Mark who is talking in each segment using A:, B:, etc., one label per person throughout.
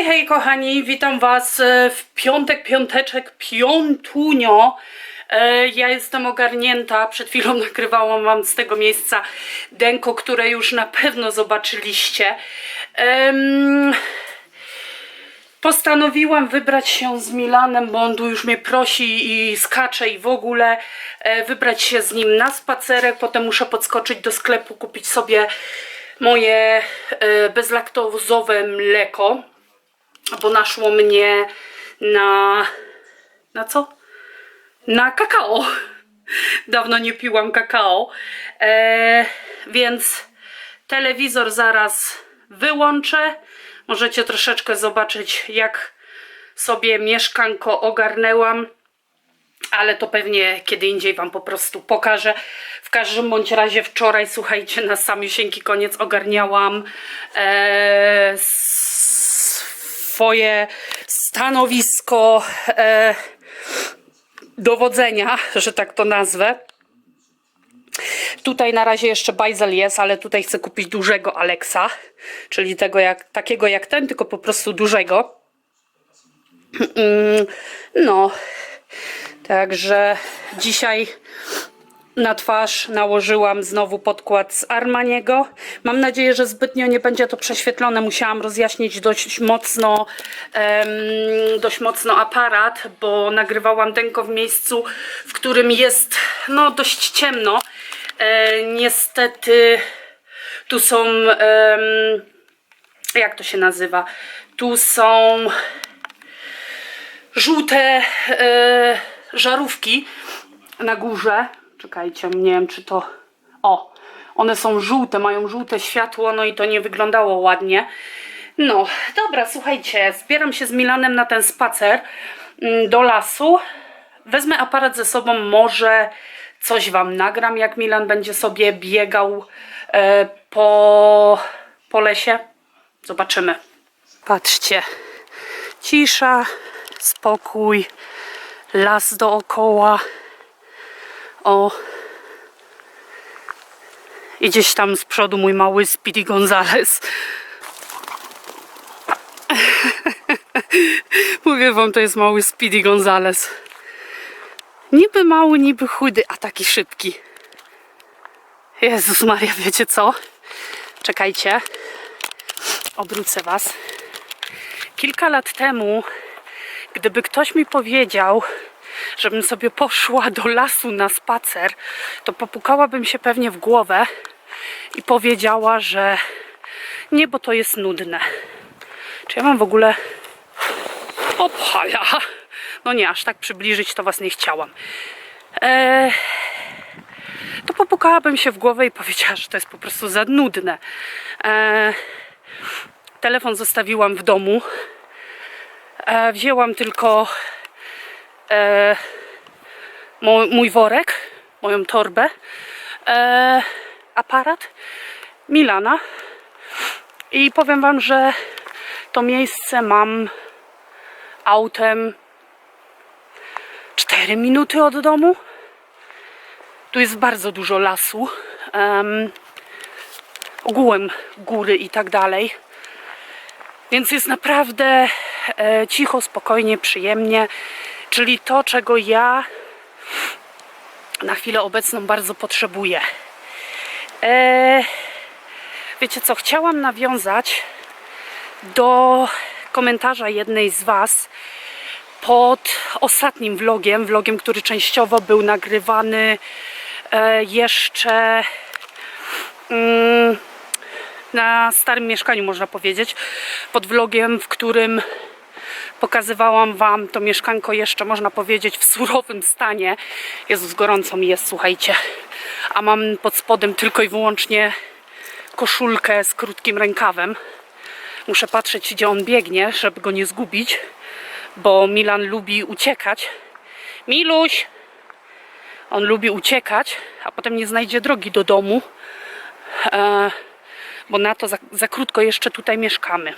A: Hej, hej kochani, witam was e, w piątek, piąteczek, piątunio. E, Ja jestem ogarnięta, przed chwilą nagrywałam wam z tego miejsca denko, które już na pewno zobaczyliście. Postanowiłam wybrać się z Milanem, bo on tu już mnie prosi i skacze i w ogóle e, wybrać się z nim na spacerek. Potem muszę podskoczyć do sklepu, kupić sobie moje bezlaktozowe mleko, bo naszło mnie na... na co? Na kakao. Dawno nie piłam kakao, e, więc telewizor zaraz wyłączę. Możecie troszeczkę zobaczyć, jak sobie mieszkanko ogarnęłam, ale to pewnie kiedy indziej Wam po prostu pokażę. W każdym bądź razie wczoraj, słuchajcie, na samiusieńki koniec ogarniałam e, swoje stanowisko e, dowodzenia, że tak to nazwę. Tutaj na razie jeszcze bajzel jest, ale tutaj chcę kupić dużego Alexa, czyli tego jak, takiego jak ten, tylko po prostu dużego. Mm, No, także dzisiaj na twarz nałożyłam znowu podkład z Armaniego. Mam nadzieję, że zbytnio nie będzie to prześwietlone. Musiałam rozjaśnić dość mocno, em, dość mocno aparat, bo nagrywałam denko w miejscu, w którym jest no, dość ciemno. E, niestety tu są, em, jak to się nazywa? Tu są żółte e, żarówki na górze. Czekajcie, nie wiem czy to. O, one są żółte, mają żółte światło, no i to nie wyglądało ładnie. No, dobra, słuchajcie, zbieram się z Milanem na ten spacer mm, do lasu. Wezmę aparat ze sobą, może coś wam nagram, jak Milan będzie sobie biegał e, po, po lesie. Zobaczymy. Patrzcie, cisza, spokój, las dookoła. O. I gdzieś tam z przodu mój mały Speedy Gonzales. Mówię wam, to jest mały Speedy Gonzales. Niby mały, niby chudy, a taki szybki. Jezus Maria, wiecie co? Czekajcie. Obrócę was. Kilka lat temu, gdyby ktoś mi powiedział, żebym sobie poszła do lasu na spacer, to popukałabym się pewnie w głowę i powiedziała, że nie, bo to jest nudne. Czy ja mam w ogóle... Ophala! No nie, aż tak przybliżyć to was nie chciałam. Eee, to popukałabym się w głowę i powiedziała, że to jest po prostu za nudne. Eee, telefon zostawiłam w domu. E, wzięłam tylko e, mój, mój worek, moją torbę, e, aparat Milana i powiem Wam, że to miejsce mam autem 4 minuty od domu. Tu jest bardzo dużo lasu, em, ogółem góry i tak dalej. Więc jest naprawdę e, cicho, spokojnie, przyjemnie. Czyli to, czego ja na chwilę obecną bardzo potrzebuję. E, wiecie co, chciałam nawiązać do komentarza jednej z Was pod ostatnim vlogiem, vlogiem, który częściowo był nagrywany e, jeszcze mm, na starym mieszkaniu, można powiedzieć, pod vlogiem, w którym pokazywałam Wam to mieszkanko jeszcze, można powiedzieć, w surowym stanie. Jezus, gorąco mi jest, słuchajcie. A mam pod spodem tylko i wyłącznie koszulkę z krótkim rękawem. Muszę patrzeć, gdzie on biegnie, żeby go nie zgubić, bo Milan lubi uciekać. Miluś! On lubi uciekać, a potem nie znajdzie drogi do domu, e, bo na to za, za krótko jeszcze tutaj mieszkamy.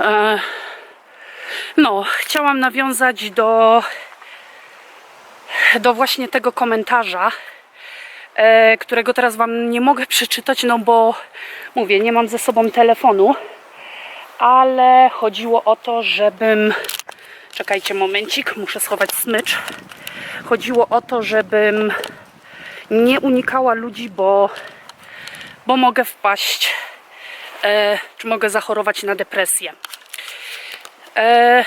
A: E, no, chciałam nawiązać do, do właśnie tego komentarza, e, którego teraz Wam nie mogę przeczytać, no bo mówię, nie mam ze sobą telefonu, ale chodziło o to, żebym. Czekajcie momencik, muszę schować smycz. Chodziło o to, żebym nie unikała ludzi, bo, bo mogę wpaść, e, czy mogę zachorować na depresję. E,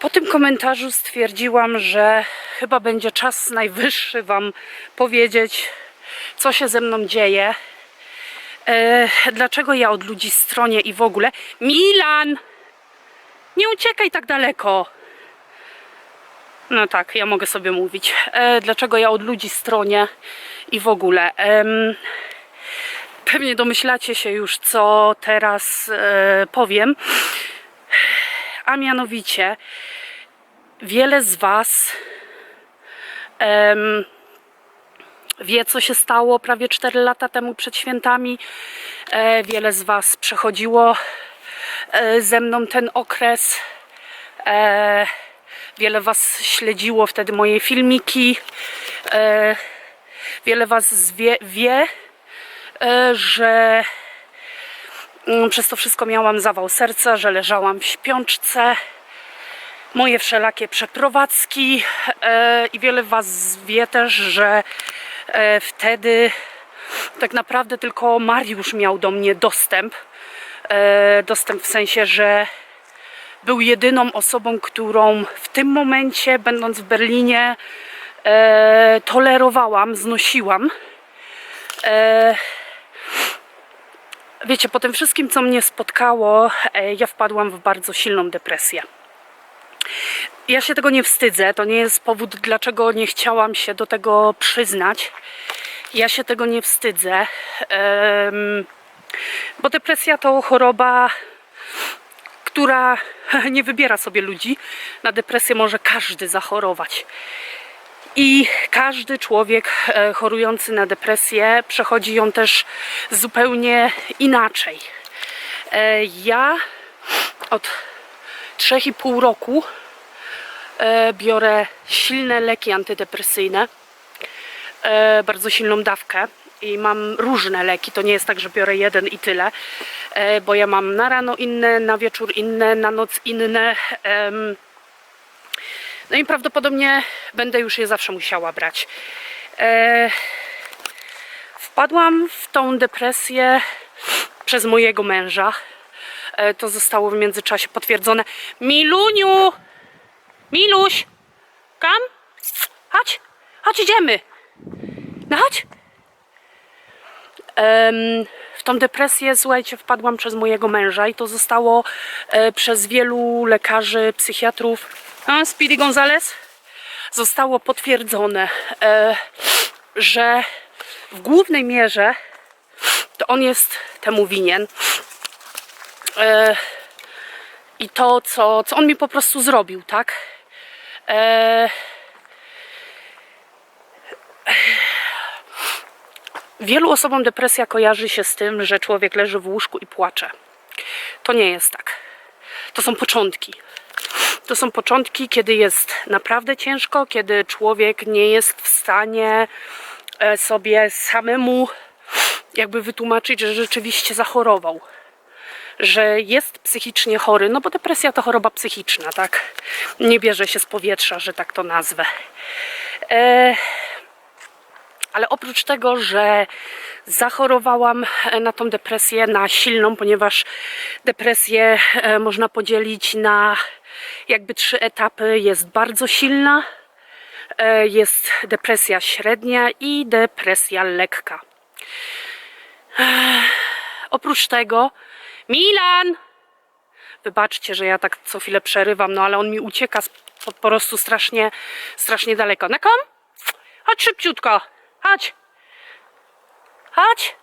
A: po tym komentarzu stwierdziłam, że chyba będzie czas najwyższy Wam powiedzieć, co się ze mną dzieje. E, dlaczego ja od ludzi stronię i w ogóle. Milan! Nie uciekaj tak daleko! No tak, ja mogę sobie mówić. E, dlaczego ja od ludzi stronię i w ogóle. Em, pewnie domyślacie się już, co teraz e, powiem. A mianowicie, wiele z Was wie, co się stało prawie 4 lata temu przed świętami. E, wiele z Was przechodziło e, ze mną ten okres. E, wiele Was śledziło wtedy moje filmiki. E, wiele Was wie, wie że mm, przez to wszystko miałam zawał serca, że leżałam w śpiączce. Moje wszelakie przeprowadzki e, i wiele Was wie też, że e, wtedy tak naprawdę tylko Mariusz miał do mnie dostęp. E, dostęp w sensie, że był jedyną osobą, którą w tym momencie, będąc w Berlinie, e, tolerowałam, znosiłam. Wiecie, po tym wszystkim, co mnie spotkało, e, ja wpadłam w bardzo silną depresję. Ja się tego nie wstydzę, to nie jest powód, dlaczego nie chciałam się do tego przyznać. Ja się tego nie wstydzę, bo depresja to choroba, która nie wybiera sobie ludzi. Na depresję może każdy zachorować. I każdy człowiek e, chorujący na depresję przechodzi ją też zupełnie inaczej. E, Ja od 3,5 roku e, biorę silne leki antydepresyjne, bardzo silną dawkę i mam różne leki. To nie jest tak, że biorę jeden i tyle, bo ja mam na rano inne, na wieczór inne, na noc inne. No i prawdopodobnie będę już je zawsze musiała brać. E, Wpadłam w tą depresję przez mojego męża. E, To zostało w międzyczasie potwierdzone. Miluniu! Miluś! Kam? Chodź! Chodź, idziemy! No chodź! W tą depresję, słuchajcie, wpadłam przez mojego męża i to zostało e, przez wielu lekarzy, psychiatrów. Speedy Gonzales? Zostało potwierdzone, e, że w głównej mierze to on jest temu winien. E, I to, co, co on mi po prostu zrobił, tak? E, Wielu osobom depresja kojarzy się z tym, że człowiek leży w łóżku i płacze. To nie jest tak. To są początki. To są początki, kiedy jest naprawdę ciężko, kiedy człowiek nie jest w stanie e, sobie samemu jakby wytłumaczyć, że rzeczywiście zachorował. Że jest psychicznie chory, no bo depresja to choroba psychiczna, tak? Nie bierze się z powietrza, że tak to nazwę. E, ale oprócz tego, że zachorowałam e, na tą depresję, na silną, ponieważ depresję e, można podzielić na jakby trzy etapy. Jest bardzo silna, e, jest depresja średnia i depresja lekka. Ech, Oprócz tego, Milan! Wybaczcie, że ja tak co chwilę przerywam, no ale on mi ucieka po, po prostu strasznie, strasznie daleko. Na kom? Chodź szybciutko. Chodź. Chodź.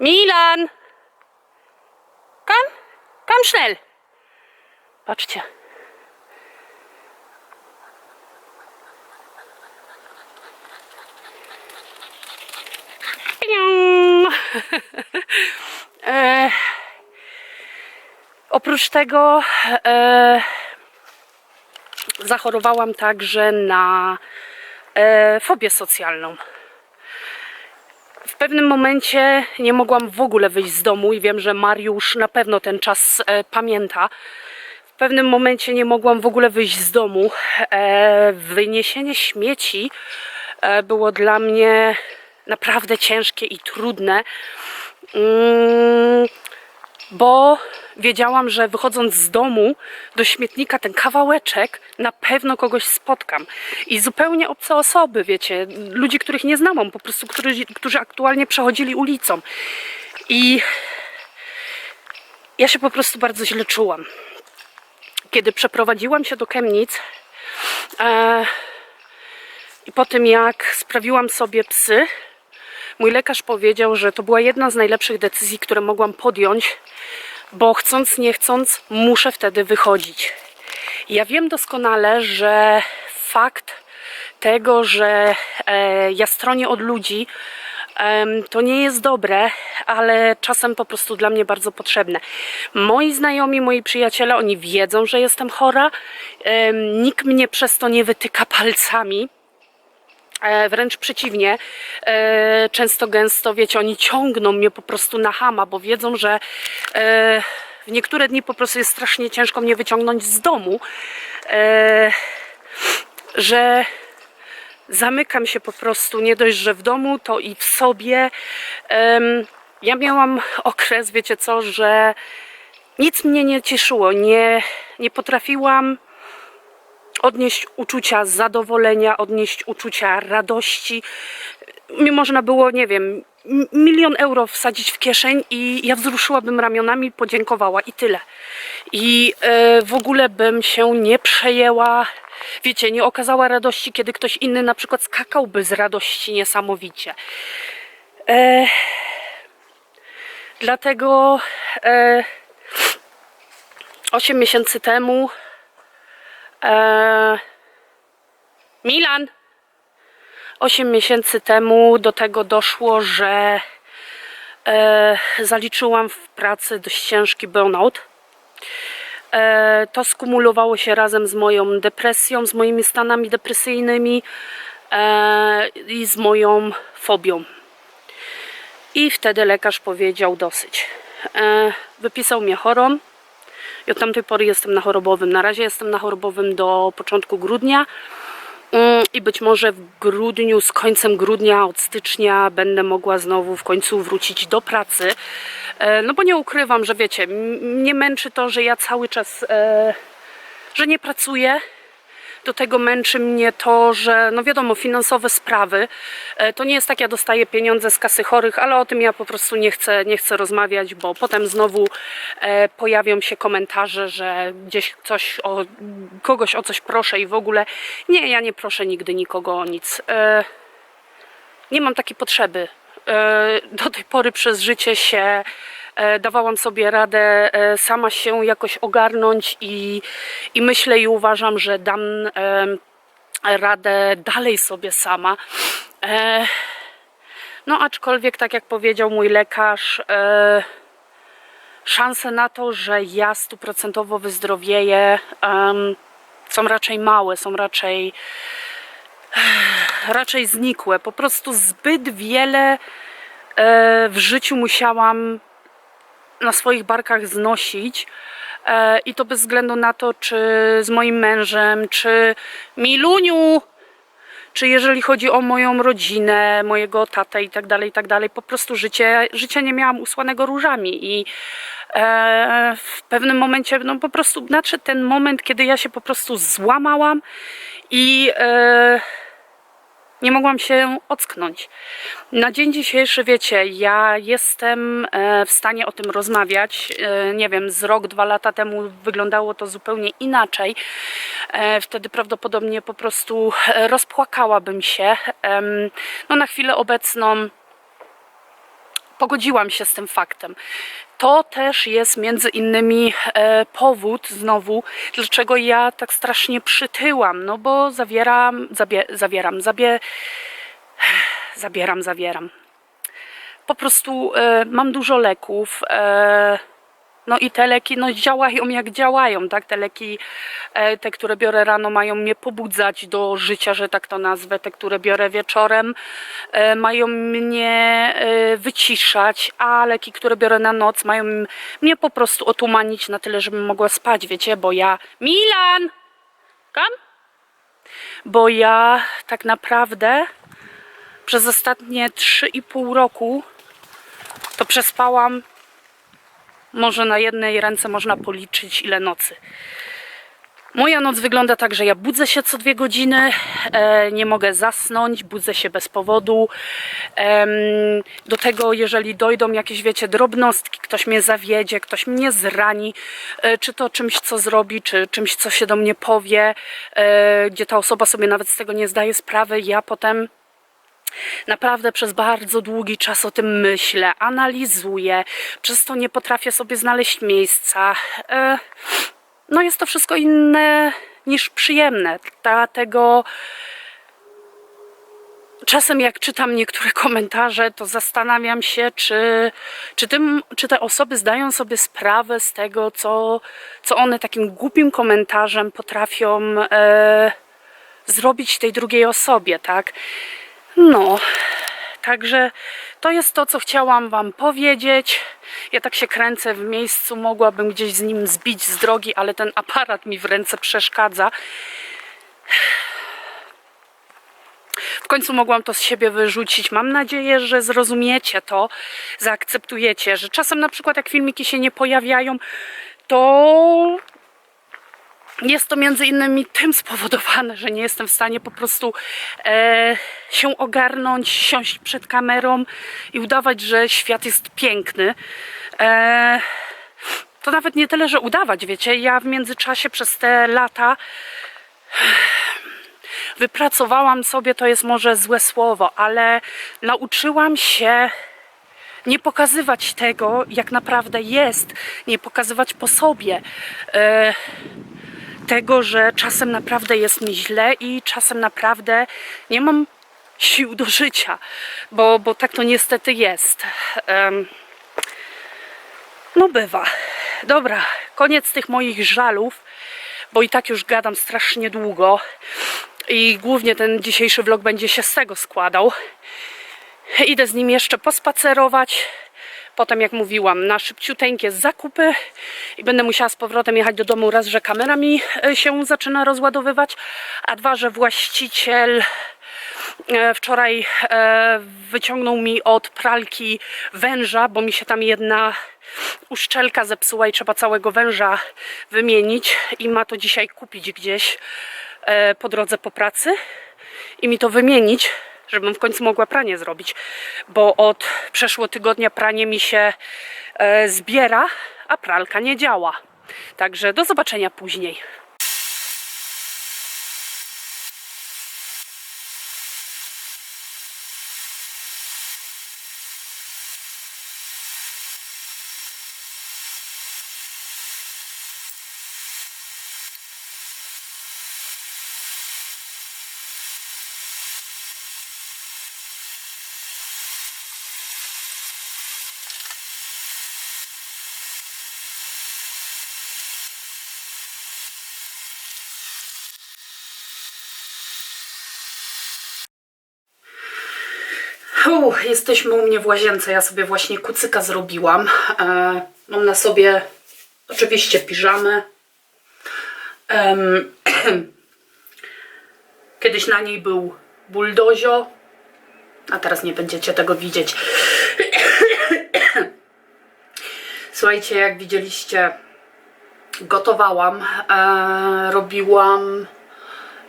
A: Milan. Kom. Kom schnell. Patrzcie. E, oprócz tego e, zachorowałam także na e, fobię socjalną. W pewnym momencie nie mogłam w ogóle wyjść z domu i wiem, że Mariusz na pewno ten czas e, pamięta. W pewnym momencie nie mogłam w ogóle wyjść z domu. E, wyniesienie śmieci e, było dla mnie naprawdę ciężkie i trudne. Mm, bo wiedziałam, że wychodząc z domu do śmietnika ten kawałeczek na pewno kogoś spotkam. I zupełnie obce osoby, wiecie, ludzi, których nie znałam, po prostu, którzy, którzy aktualnie przechodzili ulicą. I ja się po prostu bardzo źle czułam. Kiedy przeprowadziłam się do Chemnic e, i po tym jak sprawiłam sobie psy, Mój lekarz powiedział, że to była jedna z najlepszych decyzji, które mogłam podjąć, bo chcąc, nie chcąc, muszę wtedy wychodzić. Ja wiem doskonale, że fakt tego, że e, ja stronię od ludzi, to nie jest dobre, ale czasem po prostu dla mnie bardzo potrzebne. Moi znajomi, moi przyjaciele, oni wiedzą, że jestem chora. Nikt mnie przez to nie wytyka palcami. E, wręcz przeciwnie, e, często gęsto, wiecie, oni ciągną mnie po prostu na hama, bo wiedzą, że e, w niektóre dni po prostu jest strasznie ciężko mnie wyciągnąć z domu, że zamykam się po prostu, nie dość, że w domu, to i w sobie. Ja miałam okres, wiecie co, że nic mnie nie cieszyło, nie, nie potrafiłam odnieść uczucia zadowolenia, odnieść uczucia radości. Mi można było, nie wiem, milion euro wsadzić w kieszeń i ja wzruszyłabym ramionami, podziękowała i tyle. I e, w ogóle bym się nie przejęła, wiecie, nie okazała radości, kiedy ktoś inny na przykład skakałby z radości niesamowicie. E, dlatego e, 8 miesięcy temu Eee, Milan. 8 miesięcy temu do tego doszło, że e, zaliczyłam w pracy dość ciężki burnout. E, to skumulowało się razem z moją depresją, z moimi stanami depresyjnymi e, i z moją fobią. I wtedy lekarz powiedział dosyć. E, wypisał mnie chorą. I od tamtej pory jestem na chorobowym. Na razie jestem na chorobowym do początku grudnia. Mm, I być może w grudniu, z końcem grudnia, od stycznia będę mogła znowu w końcu wrócić do pracy. E, No bo nie ukrywam, że wiecie, mnie męczy to, że ja cały czas, e, że nie pracuję. Do tego męczy mnie to, że no wiadomo, finansowe sprawy. E, To nie jest tak, ja dostaję pieniądze z kasy chorych, ale o tym ja po prostu nie chcę, nie chcę rozmawiać, bo potem znowu e, pojawią się komentarze, że gdzieś coś o kogoś o coś proszę i w ogóle. Nie, ja nie proszę nigdy nikogo o nic. E, nie mam takiej potrzeby. Do tej pory przez życie się dawałam sobie radę e, sama się jakoś ogarnąć i, i myślę i uważam, że dam radę dalej sobie sama. E, No aczkolwiek, tak jak powiedział mój lekarz, e, szanse na to, że ja stuprocentowo wyzdrowieję są raczej małe, są raczej raczej znikłe. Po prostu zbyt wiele e, w życiu musiałam na swoich barkach znosić. E, I to bez względu na to, czy z moim mężem, czy Miluniu, czy jeżeli chodzi o moją rodzinę, mojego tatę i tak dalej, i tak dalej. Po prostu życie, życia nie miałam usłanego różami i e, w pewnym momencie, no po prostu nadszedł ten moment, kiedy ja się po prostu złamałam i e, nie mogłam się ocknąć. Na dzień dzisiejszy, wiecie, ja jestem e, w stanie o tym rozmawiać. E, Nie wiem, z rok, dwa lata temu wyglądało to zupełnie inaczej. E, Wtedy prawdopodobnie po prostu rozpłakałabym się. No na chwilę obecną pogodziłam się z tym faktem. To też jest między innymi e, powód znowu, dlaczego ja tak strasznie przytyłam, no bo zawieram, zabie, zawieram, zabie, zabieram, zawieram. Po prostu e, mam dużo leków, e, No i te leki no, działają jak działają, tak? Te leki, e, te, które biorę rano, mają mnie pobudzać do życia, że tak to nazwę. Te, które biorę wieczorem, e, mają mnie e, wyciszać, a leki, które biorę na noc, mają mnie po prostu otumanić na tyle, żebym mogła spać, wiecie, bo ja... Milan! Kam? Bo ja tak naprawdę przez ostatnie 3,5 roku to przespałam może na jednej ręce można policzyć ile nocy. Moja noc wygląda tak, że ja budzę się co dwie godziny, e, nie mogę zasnąć, budzę się bez powodu. Do tego, jeżeli dojdą jakieś, wiecie, drobnostki, ktoś mnie zawiedzie, ktoś mnie zrani, e, czy to czymś, co zrobi, czy czymś, co się do mnie powie, e, gdzie ta osoba sobie nawet z tego nie zdaje sprawy, ja potem Naprawdę przez bardzo długi czas o tym myślę, analizuję, przez to nie potrafię sobie znaleźć miejsca. E, No jest to wszystko inne niż przyjemne, dlatego czasem jak czytam niektóre komentarze, to zastanawiam się, czy, czy, tym, czy te osoby zdają sobie sprawę z tego, co, co one takim głupim komentarzem potrafią e, zrobić tej drugiej osobie, tak? No, także to jest to, co chciałam Wam powiedzieć. Ja tak się kręcę w miejscu, mogłabym gdzieś z nim zbić z drogi, ale ten aparat mi w ręce przeszkadza. W końcu mogłam to z siebie wyrzucić. Mam nadzieję, że zrozumiecie to, zaakceptujecie, że czasem na przykład jak filmiki się nie pojawiają, to jest to między innymi tym spowodowane, że nie jestem w stanie po prostu e, się ogarnąć, siąść przed kamerą i udawać, że świat jest piękny. E, to nawet nie tyle, że udawać, wiecie, ja w międzyczasie przez te lata wypracowałam sobie, to jest może złe słowo, ale nauczyłam się nie pokazywać tego, jak naprawdę jest, nie pokazywać po sobie. E, tego, że czasem naprawdę jest mi źle i czasem naprawdę nie mam sił do życia, bo, bo tak to niestety jest. Em, no bywa. Dobra, koniec tych moich żalów, bo i tak już gadam strasznie długo i głównie ten dzisiejszy vlog będzie się z tego składał. Idę z nim jeszcze pospacerować. Potem, jak mówiłam, na szybciuteńkie zakupy i będę musiała z powrotem jechać do domu. Raz, że kamera mi e, się zaczyna rozładowywać, a dwa, że właściciel e, wczoraj e, wyciągnął mi od pralki węża, bo mi się tam jedna uszczelka zepsuła i trzeba całego węża wymienić i ma to dzisiaj kupić gdzieś po drodze po pracy i mi to wymienić, żebym w końcu mogła pranie zrobić, bo od przeszło tygodnia pranie mi się e, zbiera, a pralka nie działa. Także do zobaczenia później. U, jesteśmy u mnie w łazience. Ja sobie właśnie kucyka zrobiłam. E, mam na sobie oczywiście piżamę. Em, kiedyś na niej był buldozio, a teraz nie będziecie tego widzieć. Słuchajcie, jak widzieliście, gotowałam, e, robiłam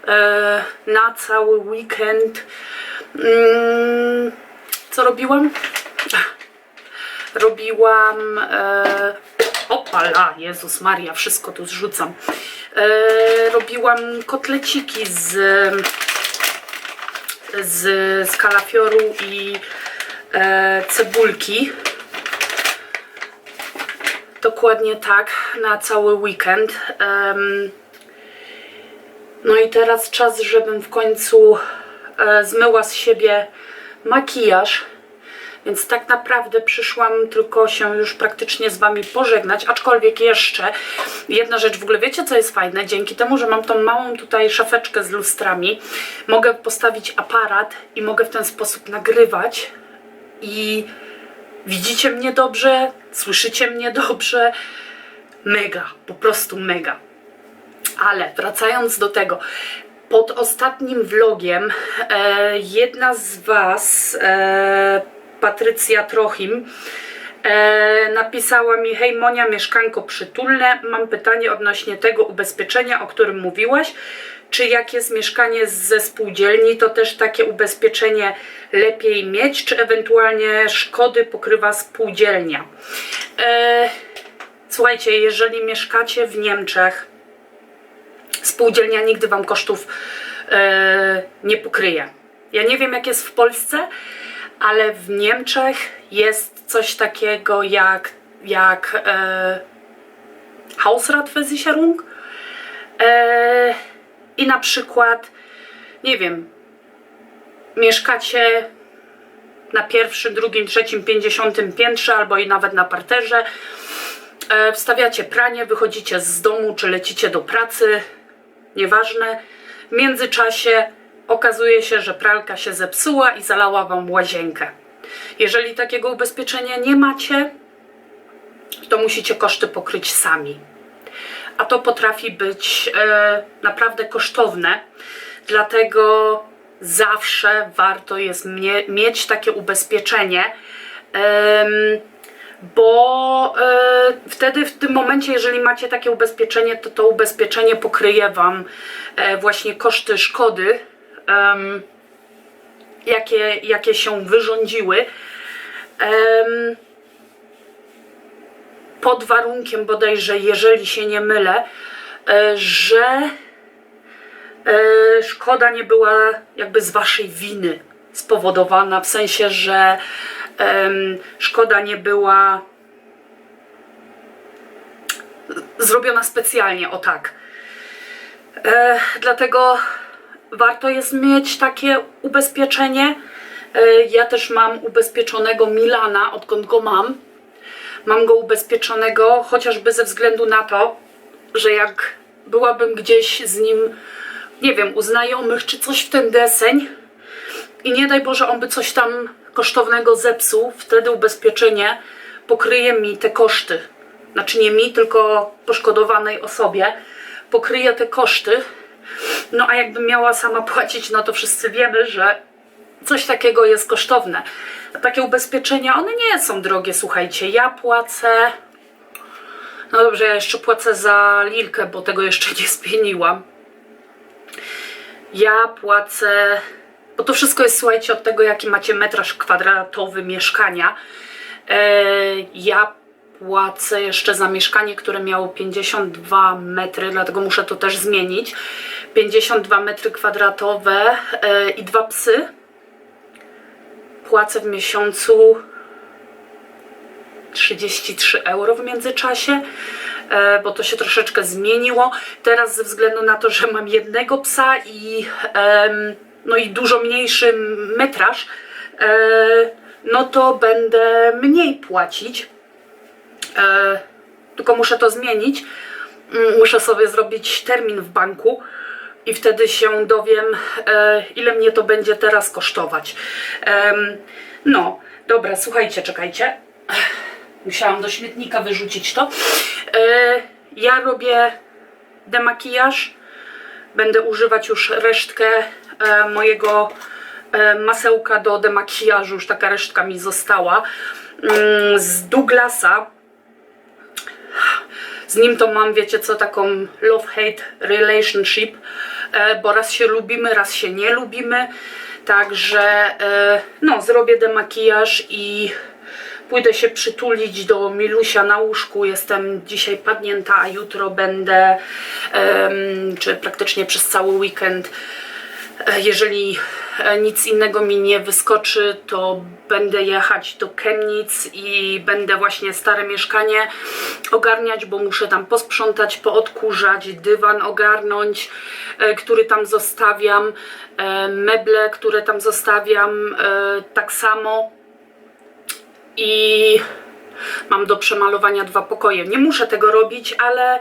A: e, na cały weekend. Mm, co robiłam? Robiłam. E, opala, Jezus Maria, wszystko tu zrzucam. E, robiłam kotleciki z, z, z kalafioru i e, cebulki. Dokładnie tak, na cały weekend. Em, no i teraz czas, żebym w końcu e, zmyła z siebie makijaż. Więc tak naprawdę przyszłam tylko się już praktycznie z Wami pożegnać, aczkolwiek jeszcze jedna rzecz, w ogóle wiecie co jest fajne? Dzięki temu, że mam tą małą tutaj szafeczkę z lustrami, mogę postawić aparat i mogę w ten sposób nagrywać i widzicie mnie dobrze, słyszycie mnie dobrze, mega, po prostu mega. Ale wracając do tego, pod ostatnim vlogiem e, jedna z Was, e, Patrycja Trochim, e, napisała mi: Hej Monia, mieszkanko przytulne, mam pytanie odnośnie tego ubezpieczenia, o którym mówiłaś. Czy jak jest mieszkanie ze spółdzielni, to też takie ubezpieczenie lepiej mieć, czy ewentualnie szkody pokrywa spółdzielnia? E, słuchajcie, jeżeli mieszkacie w Niemczech, spółdzielnia nigdy wam kosztów e, nie pokryje. Ja nie wiem, jak jest w Polsce, ale w Niemczech jest coś takiego jak, jak e, Hausratversicherung. E, I na przykład, nie wiem, mieszkacie na pierwszym, drugim, trzecim, pięćdziesiątym piętrze albo i nawet na parterze. Wstawiacie pranie, wychodzicie z domu czy lecicie do pracy, nieważne. W międzyczasie okazuje się, że pralka się zepsuła i zalała wam łazienkę. Jeżeli takiego ubezpieczenia nie macie, to musicie koszty pokryć sami. A to potrafi być e, naprawdę kosztowne, dlatego zawsze warto jest mnie, mieć takie ubezpieczenie. em, bo e, wtedy w tym momencie, jeżeli macie takie ubezpieczenie, to to ubezpieczenie pokryje Wam e, właśnie koszty szkody, jakie, jakie się wyrządziły. Pod warunkiem bodajże, jeżeli się nie mylę, e, że e, szkoda nie była jakby z Waszej winy spowodowana, w sensie, że szkoda nie była zrobiona specjalnie, o tak. E, dlatego warto jest mieć takie ubezpieczenie. E, ja też mam ubezpieczonego Milana, odkąd go mam. Mam go ubezpieczonego chociażby ze względu na to, że jak byłabym gdzieś z nim, nie wiem, u znajomych czy coś w ten deseń, i nie daj Boże, on by coś tam kosztownego zepsuł, wtedy ubezpieczenie pokryje mi te koszty. Znaczy nie mi, tylko poszkodowanej osobie. Pokryje te koszty. No a jakbym miała sama płacić, no to wszyscy wiemy, że coś takiego jest kosztowne. Takie ubezpieczenia, one nie są drogie, słuchajcie. Ja płacę. No dobrze, ja jeszcze płacę za Lilkę, bo tego jeszcze nie zmieniłam. Ja płacę, bo to wszystko jest, słuchajcie, od tego, jaki macie metraż kwadratowy mieszkania. E, ja płacę jeszcze za mieszkanie, które miało 52 metry, dlatego muszę to też zmienić. 52 metry kwadratowe e, i dwa psy. Płacę w miesiącu 33 euro w międzyczasie, e, bo to się troszeczkę zmieniło. Teraz ze względu na to, że mam jednego psa i, no i dużo mniejszy metraż, e, no to będę mniej płacić. E, tylko muszę to zmienić. Mm, Muszę sobie zrobić termin w banku i wtedy się dowiem, e, ile mnie to będzie teraz kosztować. No, dobra, słuchajcie, czekajcie. Musiałam do śmietnika wyrzucić to. Ja robię demakijaż. Będę używać już resztkę mojego e, masełka do demakijażu. Już taka resztka mi została. Mm, z Douglasa. Z nim to mam, wiecie co, taką love-hate relationship, e, bo raz się lubimy, raz się nie lubimy. Także e, no, zrobię demakijaż i pójdę się przytulić do Milusia na łóżku. Jestem dzisiaj padnięta, a jutro będę, em, czy praktycznie przez cały weekend, e, jeżeli e, nic innego mi nie wyskoczy, to będę jechać do Chemnitz i będę właśnie stare mieszkanie ogarniać, bo muszę tam posprzątać, poodkurzać, dywan ogarnąć, e, który tam zostawiam, e, meble, które tam zostawiam, e, tak samo i mam do przemalowania dwa pokoje. Nie muszę tego robić, ale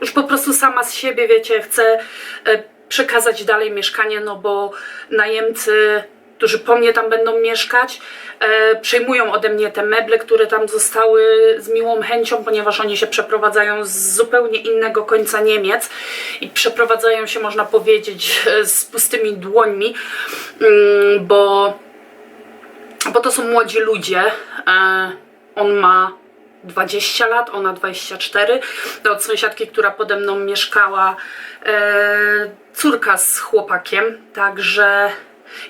A: już po prostu sama z siebie, wiecie, chcę e, przekazać dalej mieszkanie, no bo najemcy, którzy po mnie tam będą mieszkać, e, przejmują ode mnie te meble, które tam zostały z miłą chęcią, ponieważ oni się przeprowadzają z zupełnie innego końca Niemiec i przeprowadzają się, można powiedzieć, e, z pustymi dłońmi, mm, bo bo to są młodzi ludzie. E, on ma 20 lat, ona 24. To od sąsiadki, która pode mną mieszkała, e, córka z chłopakiem. Także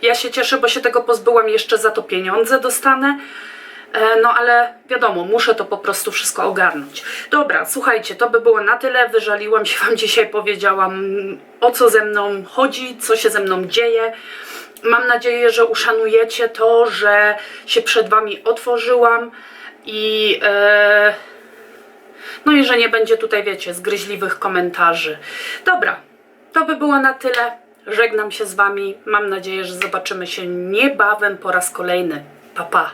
A: ja się cieszę, bo się tego pozbyłam. Jeszcze za to pieniądze dostanę. E, No ale wiadomo, muszę to po prostu wszystko ogarnąć. Dobra, słuchajcie, to by było na tyle. Wyżaliłam się Wam dzisiaj, powiedziałam o co ze mną chodzi, co się ze mną dzieje. Mam nadzieję, że uszanujecie to, że się przed Wami otworzyłam i e, no i że nie będzie tutaj, wiecie, zgryźliwych komentarzy. Dobra, to by było na tyle. Żegnam się z Wami. Mam nadzieję, że zobaczymy się niebawem po raz kolejny. Pa, pa.